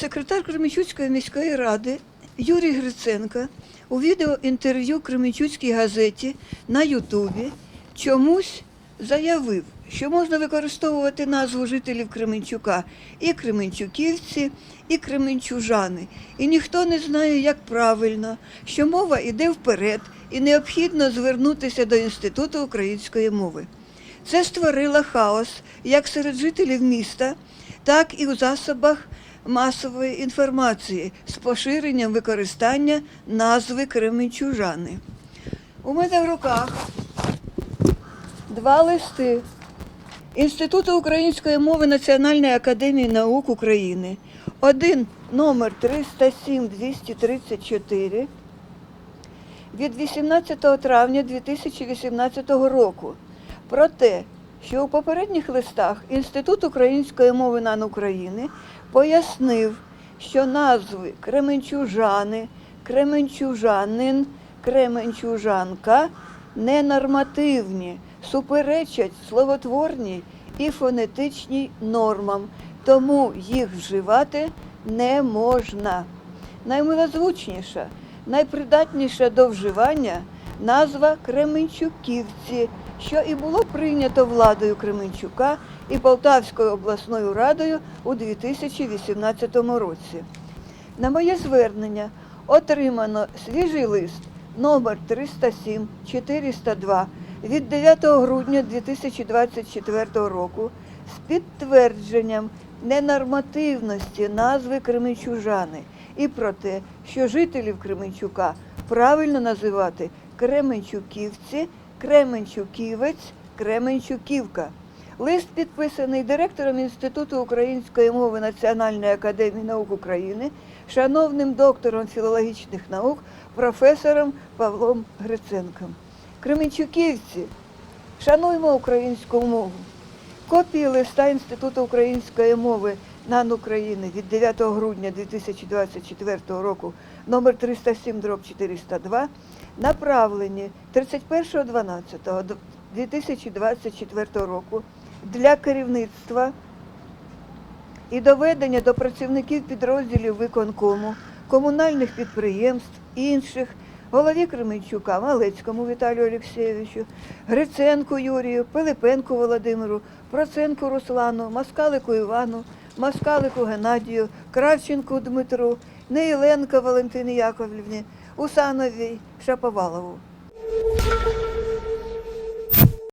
Секретар Кременчуцької міської ради Юрій Гриценко у відеоінтерв'ю Кременчуцькій газеті на Ютубі чомусь заявив, що можна використовувати назву жителів Кременчука і Кременчуківці, і Кременчужани. І ніхто не знає, як правильно, що мова йде вперед, і необхідно звернутися до Інституту української мови. Це створило хаос як серед жителів міста, так і у засобах масової інформації з поширенням використання назви Кременчужани. У мене в руках два листи Інституту української мови Національної академії наук України. Один номер 307-234 від 18 травня 2018 року про те, що у попередніх листах Інститут української мови НАН України пояснив, що назви Кременчужани, Кременчужанин, Кременчужанка ненормативні, суперечать словотворній і фонетичній нормам, тому їх вживати не можна. Наймилозвучніша, найпридатніша до вживання назва Кременчуківці, що і було прийнято владою Кременчука і Полтавською обласною радою у 2018 році. На моє звернення отримано свіжий лист номер 307 402 від 9 грудня 2024 року з підтвердженням ненормативності назви Кременчужани і про те, що жителів Кременчука правильно називати Кременчуківці, Кременчуківець, Кременчуківка. Лист підписаний директором Інституту української мови Національної академії наук України, шановним доктором філологічних наук, професором Павлом Гриценком. Кременчуківці, шануємо українську мову. Копії листа Інституту української мови НАН України від 9 грудня 2024 року номер 307 402 направлені 31.12.2024 року для керівництва і доведення до працівників підрозділів виконкому, комунальних підприємств, інших, голові Кременчука, Малецькому Віталію Олексійовичу, Гриценку Юрію, Пилипенку Володимиру, Проценку Руслану, Маскалику Івану, Маскалику Геннадію, Кравченку Дмитру, Неїленко Валентині Яковлівні, Усановій Шаповалову.